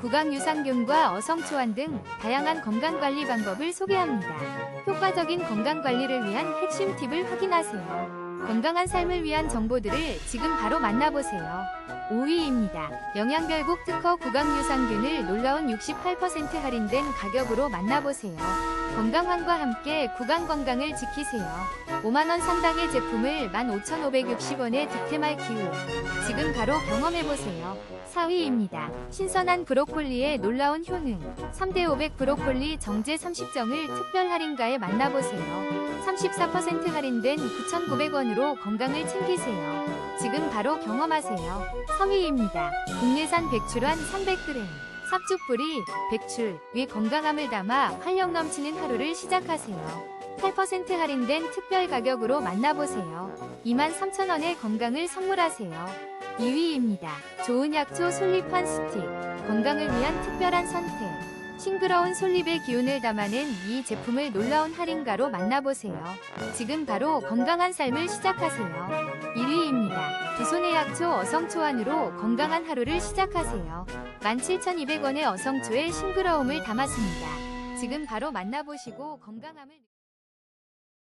구강유산균과 어성초환 등 다양한 건강관리 방법을 소개합니다. 효과적인 건강관리를 위한 핵심 팁을 확인하세요. 건강한 삶을 위한 정보들을 지금 바로 만나보세요. 5위입니다. 영양별곡 특허 구강유산균을 놀라운 68% 할인된 가격으로 만나보세요. 건강함과 함께 구강 건강을 지키세요. 5만원 상당의 제품을 15,560원에 득템할 기회. 지금 바로 경험해보세요. 4위입니다. 신선한 브로콜리의 놀라운 효능. 3대500 브로콜리 정제 30정을 특별 할인가에 만나보세요. 34% 할인된 9,900원으로 건강을 챙기세요. 지금 바로 경험하세요. 3위입니다. 국내산 백출한 300g. 삭주뿌리, 백출, 위 건강함을 담아 활력 넘치는 하루를 시작하세요. 8% 할인된 특별 가격으로 만나보세요. 23,000원의 건강을 선물하세요. 2위입니다. 좋은 약초 솔잎한 스틱. 건강을 위한 특별한 선택. 싱그러운 솔잎의 기운을 담아낸 이 제품을 놀라운 할인가로 만나보세요. 지금 바로 건강한 삶을 시작하세요. 1위입니다. 두 손의 약초 어성초안으로 건강한 하루를 시작하세요. 17,200원의 어성초의 싱그러움을 담았습니다. 지금 바로 만나보시고 건강함을